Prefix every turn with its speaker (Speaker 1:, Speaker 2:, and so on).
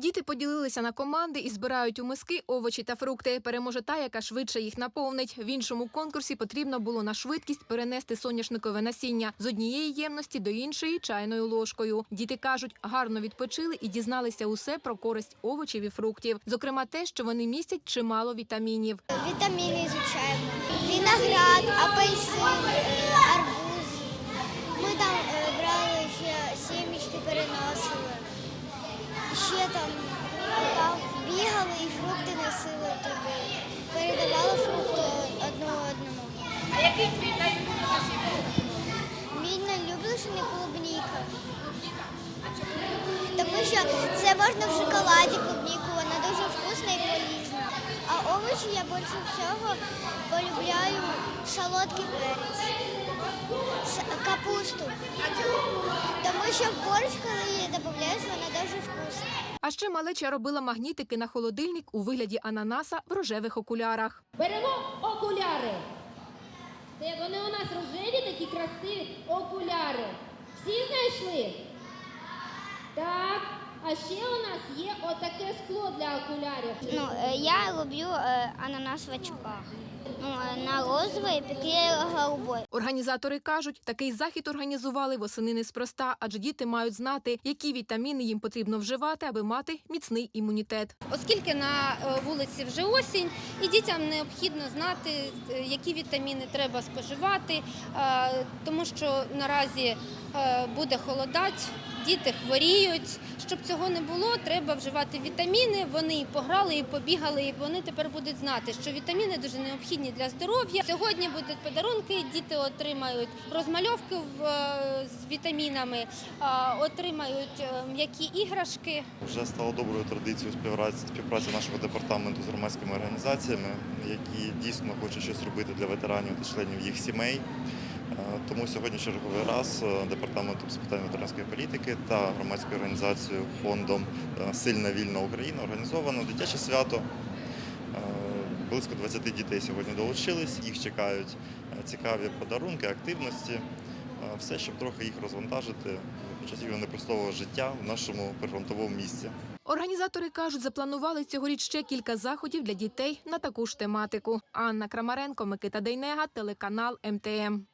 Speaker 1: Діти поділилися на команди і збирають у миски овочі та фрукти. Переможе та, яка швидше їх наповнить. В іншому конкурсі потрібно було на швидкість перенести соняшникове насіння з однієї ємності до іншої чайною ложкою. Діти кажуть, гарно відпочили і дізналися усе про користь овочів і фруктів, зокрема те, що вони містять чимало вітамінів.
Speaker 2: Вітаміни изучаємо. Виноград, апельсин, арбуз. Ми там е, брали ще сімечки переносили. Ще там, там бігали і фрукти носили туди. Передавали фрукти одну одному.
Speaker 3: А який твій найулюбленіший фрукт?
Speaker 2: Мій найлюбленіший клубніка.
Speaker 3: А чому?
Speaker 2: Тому що це можна в шоколаді клубніку, вона дуже вкусна і полізна. А овочі я більше всього полюбляю солодкий перець, капусту. Що в борщ, коли її додаєш, вона дуже вкусна.
Speaker 1: А ще малеча робила магнітики на холодильник у вигляді ананаса в рожевих окулярах.
Speaker 4: Беремо окуляри. Це вони у нас рожеві такі красиві окуляри. Всі знайшли? Так. А ще у нас є отаке скло для окулярів.
Speaker 2: Ну, я люблю ананас в очках. Ну, на розовий приклеїла голубой.
Speaker 1: Організатори кажуть, такий захід організували восени неспроста, адже діти мають знати, які вітаміни їм потрібно вживати, аби мати міцний імунітет.
Speaker 5: оскільки на е, вулиці вже осінь, і дітям необхідно знати, е, які вітаміни треба споживати, е, тому що наразі е, буде холодать, діти хворіють. Щоб цього не було, треба вживати вітаміни. Вони і пограли, і побігали, і вони тепер будуть знати, що вітаміни дуже необхідні для здоров'я. Сьогодні будуть подарунки, діти отримають розмальовки е, з вітамінами, е, отримають е, м'які іграшки.
Speaker 6: Вже стало доброю традицією співпраці, нашого департаменту з громадськими організаціями, які дійсно хочуть щось робити для ветеранів та членів їх сімей. Е, Тому сьогодні черговий раз е, департаментом з питань ветеранської політики та громадською організацією фондом е, Сильна вільна Україна організовано дитяче свято. Близько 20 дітей сьогодні долучились. Їх чекають цікаві подарунки, активності, все, щоб трохи їх розвантажити під час їх непростого життя в нашому прифронтовому місці.
Speaker 1: Організатори кажуть, запланували цьогоріч ще кілька заходів для дітей на таку ж тематику. Анна Крамаренко, Микита Дейнега, телеканал МТМ.